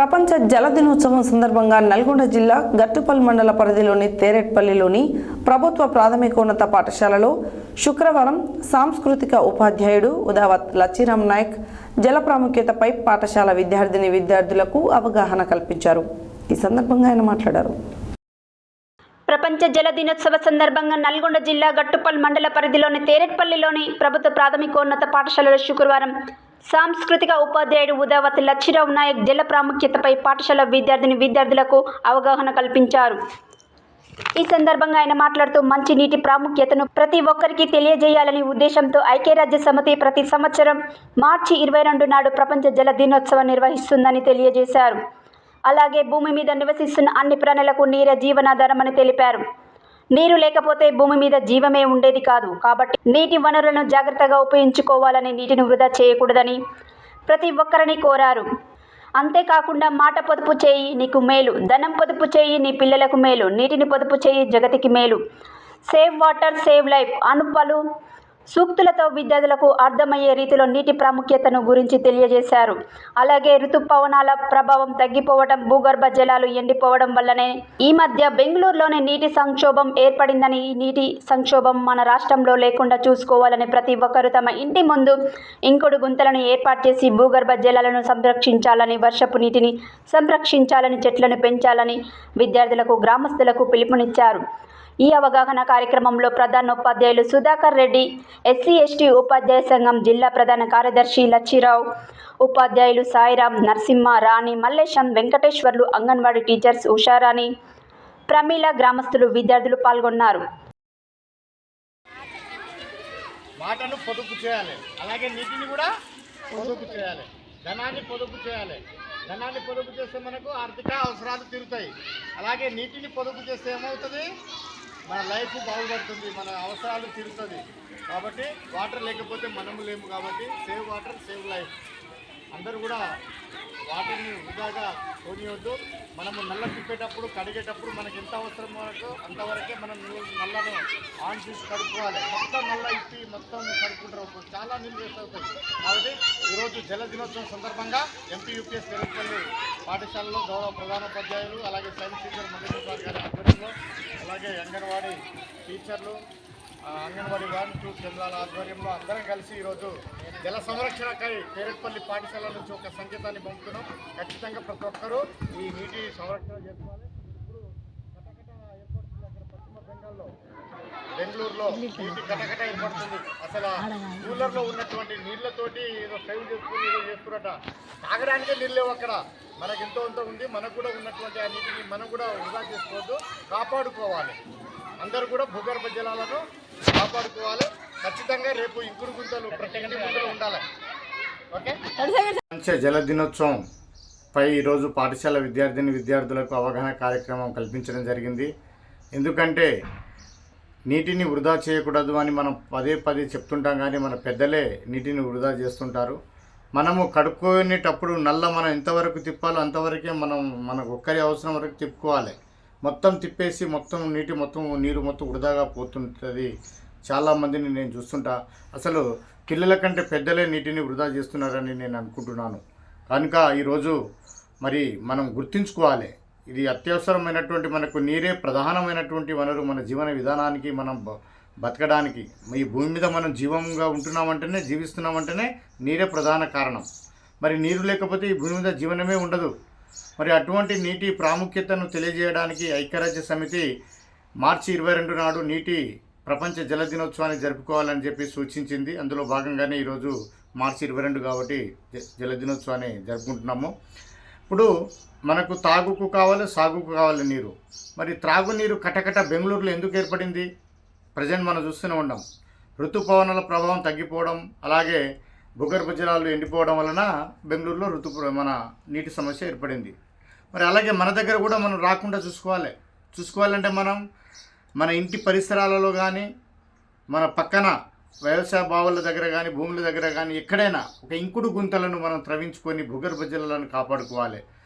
ప్రపంచ జల దినోత్సవం సందర్భంగా నల్గొండ జిల్లా గట్టుపల్లి మండల పరిధిలోని తేరెట్పల్లిలోని ప్రభుత్వ ప్రాథమికోన్నత పాఠశాలలో శుక్రవారం సాంస్కృతిక ఉపాధ్యాయుడు ఉదావత్ లచ్చిరామ్ నాయక్ జల ప్రాముఖ్యతపై పాఠశాల విద్యార్థిని విద్యార్థులకు అవగాహన కల్పించారు. ఈ సందర్భంగా ఆయన మాట్లాడారు. ప్రపంచ జల దినోత్సవ సందర్భంగా నల్గొండ జిల్లా గట్టుపల్ మండల పరిధిలోని తేరెట్పల్లిలోని ప్రభుత్వ ప్రాథమికోన్నత పాఠశాలలో శుక్రవారం సాంస్కృతిక ఉపాధ్యాయుడు ఉదావతి లచ్చిరావు నాయక్ జల ప్రాముఖ్యతపై పాఠశాల విద్యార్థిని విద్యార్థులకు అవగాహన కల్పించారు. ఈ సందర్భంగా ఆయన మాట్లాడుతూ మంచి నీటి ప్రాముఖ్యతను ప్రతి ఒక్కరికి తెలియజేయాలని ఉద్దేశంతో ఐక్యరాజ్య సమితి ప్రతి సంవత్సరం మార్చి ఇరవై రెండు నాడు ప్రపంచ జల దినోత్సవం నిర్వహిస్తుందని తెలియజేశారు. అలాగే భూమి మీద నివసిస్తున్న అన్ని ప్రాణులకు నీరే జీవనాధారమని తెలిపారు. నీరు లేకపోతే భూమి మీద జీవమే ఉండేది కాదు. కాబట్టి నీటి వనరులను జాగ్రత్తగా ఉపయోగించుకోవాలని నీటిని వృధా చేయకూడదని ప్రతి ఒక్కరిని కోరారు. అంతేకాకుండా మాట పొదుపు చేయి నీకు మేలు. ధనం పొదుపు చేయి నీ పిల్లలకు మేలు. నీటిని పొదుపు చేయి జగతికి మేలు. Save water save life. అను పలు సూక్తులతో విద్యార్థులకు అర్థమయ్యే రీతిలో నీటి ప్రాముఖ్యతను గురించి తెలియజేశారు. అలాగే ఋతుపవనాల ప్రభావం తగ్గిపోవడం భూగర్భ జలాలు ఎండిపోవడం వల్లనే ఈ మధ్య బెంగళూరులోని నీటి సంక్షోభం ఏర్పడిందని ఈ నీటి సంక్షోభం మన రాష్ట్రంలో లేకుండా చూసుకోవాలని ప్రతి ఒక్కరూ తమ ఇంటి ముందు ఇంకుడు గుంతలను ఏర్పాటు చేసి భూగర్భ జలాలను సంరక్షించాలని వర్షపు నీటిని సంరక్షించాలని చెట్లను పెంచాలని విద్యార్థులకు గ్రామస్తులకు పిలుపునిచ్చారు. ఈ అవగాహన కార్యక్రమంలో ప్రధానోపాధ్యాయులు సుధాకర్ రెడ్డి ఎస్సీ ఎస్టీ ఉపాధ్యాయ సంఘం జిల్లా ప్రధాన కార్యదర్శి లచ్చిరావు ఉపాధ్యాయులు సాయిరాం నరసింహ రాణి మల్లేశం వెంకటేశ్వర్లు అంగన్వాడీ టీచర్స్ ఉషారాణి ప్రమీల గ్రామస్తులు విద్యార్థులు పాల్గొన్నారు. మాటను పొదుపు చేయాలి. అలాగే నీటిని కూడా పొదుపు చేయాలి. ధనాన్ని పొదుపు చేయాలి. ధనాన్ని పొదుపు చేస్తే మనకు ఆర్థిక అవసరాలు తీరుతాయి. అలాగే నీటిని పొదుపు చేస్తే ఏమవుతుంది? మన లైఫ్ బాగుపడుతుంది మన అవసరాలు తీరుతుంది. కాబట్టి వాటర్ లేకపోతే మనము లేము కాబట్టి సేవ్ వాటర్ సేవ్ లైఫ్. అందరూ కూడా వాటర్ని వృధాగా పోనీయొద్దు. మనము నల్ల తిప్పేటప్పుడు కడిగేటప్పుడు మనకి ఎంత అవసరం వరకు అంతవరకే మనం నీళ్ళు నల్లను ఆన్ చేసి కడుక్కోవాలి. మొత్తం నల్ల ఇప్పి మొత్తం కడుక్కుంటారు. చాలా నీళ్ళు వేస్ట్ అవుతాయి. కాబట్టి ఈరోజు జల దినోత్సవం సందర్భంగా ఎంపీ యూపీఎస్ తెరపల్లి పాఠశాలలో గౌరవ ప్రధానోపాధ్యాయులు అలాగే సైన్స్ టీచర్ మధురేశ్వర్ గారి ఆధ్వర్యంలో అలాగే అంగన్వాడీ టీచర్లు అంగన్వాడీ వన్ టూ కేంద్రాల ఆధ్వర్యంలో అందరం కలిసి ఈరోజు జల సంరక్షణకై పేరెట్పల్లి పాఠశాల నుంచి ఒక సంకేతాన్ని పంపుతున్నాం. ఖచ్చితంగా ప్రతి ఒక్కరూ ఈ నీటి సంరక్షణ చేసుకోవాలి. ఇప్పుడు కటకట ఏర్పడుతుంది అక్కడ పశ్చిమ బెంగాల్లో. బెంగళూరులో నీటి కటకట ఏర్పడుతుంది. అసలు కూలర్లో ఉన్నటువంటి నీళ్ళతోటి ఏదో సేవ్ చేసుకుని ఏదో చేస్తున్నట. తాగడానికే నీళ్ళు లేవు అక్కడ. మనకు ఎంతో ఎంతో ఉంది. మనకు కూడా ఉన్నటువంటి ఆ నీటిని మనం కూడా వృధా చేసుకోవద్దు. కాపాడుకోవాలి. అందరూ కూడా భూగర్భ జలాలను కాపాడుకోవాలి. ఖచ్చితంగా రేపు ఇంకుడు గుంతలు ప్రతి ఉండాలి. ఓకే? జల దినోత్సవం పై ఈరోజు పాఠశాల విద్యార్థిని విద్యార్థులకు అవగాహన కార్యక్రమం కల్పించడం జరిగింది. ఎందుకంటే నీటిని వృధా చేయకూడదు అని మనం పదే పదే చెప్తుంటాం కానీ మన పెద్దలే నీటిని వృధా చేస్తుంటారు. మనము కడుక్కునేటప్పుడు నల్ల మనం ఎంతవరకు తిప్పాలో అంతవరకే మనం మనకు ఒక్కరి అవసరం వరకు తిప్పుకోవాలి. మొత్తం తిప్పేసి మొత్తం నీటి మొత్తం నీరు మొత్తం వృధాగా పోతుంటుంది. చాలామందిని నేను చూస్తుంటా. అసలు పిల్లల కంటే పెద్దలే నీటిని వృధా చేస్తున్నారని నేను అనుకుంటున్నాను. కనుక ఈరోజు మరి మనం గుర్తుంచుకోవాలి. ఇది అత్యవసరమైనటువంటి మనకు నీరే ప్రధానమైనటువంటి వనరు మన జీవన విధానానికి మనం బ- బతకడానికి. ఈ భూమి మీద మనం జీవంగా ఉంటున్నామంటేనే జీవిస్తున్నామంటేనే నీరే ప్రధాన కారణం. మరి నీరు లేకపోతే ఈ భూమి మీద జీవనమే ఉండదు. మరి అటువంటి నీటి ప్రాముఖ్యతను తెలియజేయడానికి ఐక్యరాజ్య సమితి మార్చి ఇరవై రెండు నాడు నీటి ప్రపంచ జల దినోత్సవాన్ని జరుపుకోవాలని చెప్పి సూచించింది. అందులో భాగంగానే ఈరోజు మార్చి ఇరవై రెండు కాబట్టి జ- జల దినోత్సవాన్ని జరుపుకుంటున్నాము. ఇప్పుడు మనకు తాగుకు కావాలి సాగుకు కావాలి నీరు. మరి త్రాగునీరు కటకట బెంగళూరులో ఎందుకు ఏర్పడింది? ప్రజెంట్ మనం చూస్తూనే ఉన్నాం. ఋతుపవనాల ప్రభావం తగ్గిపోవడం అలాగే భూగర్భ జలాలు ఎండిపోవడం వలన బెంగళూరులో ఋతు మన నీటి సమస్య ఏర్పడింది. మరి అలాగే మన దగ్గర కూడా మనం రాకుండా చూసుకోవాలి. చూసుకోవాలంటే మనం మన ఇంటి పరిసరాలలో కానీ మన పక్కన వ్యవసాయ బావుల దగ్గర కానీ భూముల దగ్గర కానీ ఎక్కడైనా ఒక ఇంకుడు గుంతలను మనం త్రవించుకొని భూగర్భ జలాలను కాపాడుకోవాలి.